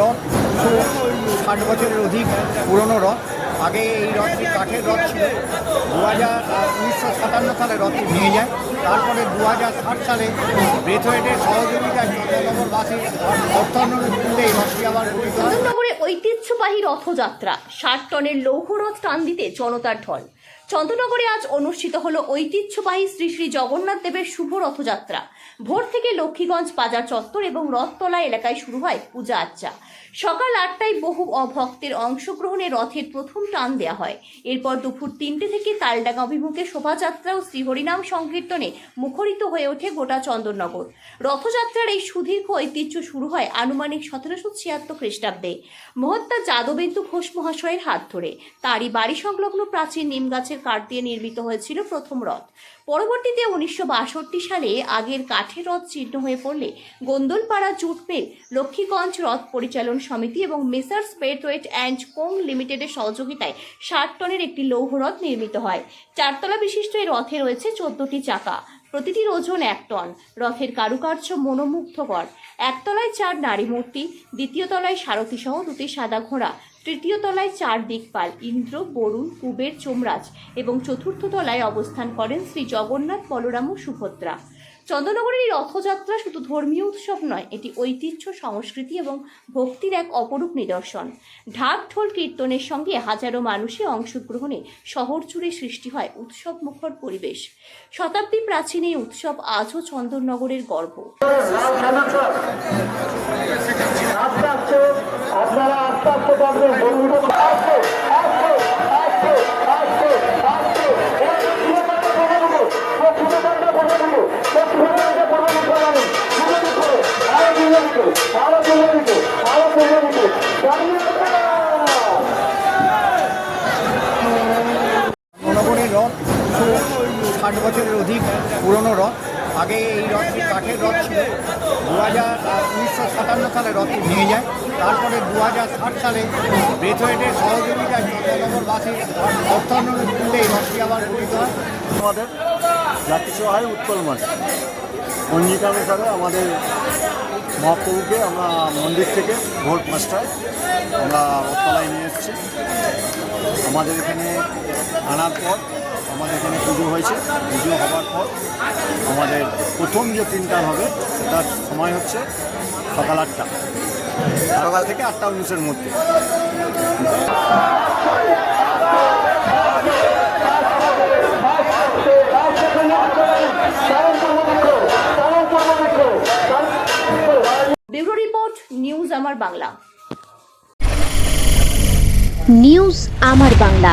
রথ দুশো ষাট বছরের অধিক পুরনো রথ। আগে এই রথটি কাঠের রথ ছিল। দু হাজার উনিশশো সাতান্ন সালে রথটি ভেঙে যায়। তারপরে দু হাজার ষাট সালে ব্রেথওয়েটের সহযোগিতায় চন্দ্রনগর বাসে অর্থায়নের মূল্যে এই রথটি আবার হয়। ঐতিহ্যবাহী রথযাত্রা, ষাট টনের লৌহরথ টান দিতে জনতার ঢল। চন্দননগরে আজ অনুষ্ঠিত হলো ঐতিহ্যবাহী শ্রী শ্রী জগন্নাথ দেবের শুভ রথযাত্রা। ভোর থেকে লক্ষ্মীগঞ্জ বাজার চত্বর এবং রথতলা এলাকায় শুরু হয় পূজা আর্চা সকাল আটটায় বহু অভক্তের অংশগ্রহণে রথের প্রথম টান দেওয়া হয়। এরপর দুপুর তিনটে থেকে তালডাঙ্গা অভিমুখে শোভাযাত্রা ও শ্রীহরিনাম সংকীর্তনে মুখরিত হয়ে ওঠে গোটা চন্দননগর। রথযাত্রার এই সুদীর্ঘ ঐতিহ্য শুরু হয় আনুমানিক সতেরোশো ছিয়াত্তর খ্রিস্টাব্দে। মহত্তা যাদবেন্দু ঘোষ মহাশয়ের হাত ধরে। তারই বাড়ি সংলগ্ন প্রাচীন নিম গাছের কাঠ দিয়ে নির্মিত হয়েছিল প্রথম রথ। পরবর্তীতে উনিশশো বাষট্টি সালে আগের কাঠের রথ চিহ্ন হয়ে পড়লে গোন্দলপাড়া জুট লক্ষ্মীগঞ্জ রথ পরিচালন সমিতি এবং মেসার্স পেটওয়েট অ্যান্ড কোং লিমিটেডের সহযোগিতায় ষাট টনের একটি লৌহ রথ নির্মিত হয়। চারতলা বিশিষ্ট এই রথে রয়েছে চোদ্দটি চাকা, প্রতিটির ওজন এক টন। রথের কারুকার্য মনোমুগ্ধকর। একতলায় চার নারী মূর্তি দ্বিতীয় তলায় সারথী সহ দুটি সাদা ঘোড়া তৃতীয় তলায় চার দিকপাল, ইন্দ্র, বরুণ, কুবের চোমরাজ এবং চতুর্থ তলায় অবস্থান করেন শ্রী জগন্নাথ বলরাম ও সুভদ্রা। চন্দ্রনগরের এই রথযাত্রা শুধু ধর্মীয় উৎসব নয়, এটি ঐতিহ্য, সংস্কৃতি এবং ভক্তির এক অপরূপ নিদর্শন। ঢাক ঢোল কীর্তনের সঙ্গে হাজারো মানুষের অংশগ্রহণে শহর জুড়ে সৃষ্টি হয় উৎসব মুখর পরিবেশ। শতাব্দী প্রাচীন এই উৎসব আজও চন্দননগরের গর্ব। জনগণের রথ ষাট বছরের অধিক পুরনো রথ। আগে এই রথটি কাঠের রথ ছিল। দু হাজার উনিশশো সাতান্ন সালে রথটি ভেঙে যায়। তারপরে দু হাজার ষাট সালে ব্রেথওয়েটের সহযোগিতায় চন্দ্রনগর বাসে অর্থায়নের মূল্যে এই রথটি আবার গঠিত হয়। আমাদের জাতি হয় উৎকল মাঠ। পঞ্জিকা অনুসারে আমাদের মহাপ্রভুকে আমরা মন্দির থেকে ভোর পাঁচটায় আমরা রথতলায় নিয়ে এসেছি। আমাদের এখানে আনার পর আমাদের এখানে পুজো হয়েছে। পুজো হওয়ার পর আমাদের প্রথম যে তিনটা হবে তার সময় হচ্ছে সকাল আটটা। সকাল থেকে আটটা উনিশের মধ্যে। ব্যুরো রিপোর্ট নিউজ আমার বাংলা। নিউজ আমার বাংলা।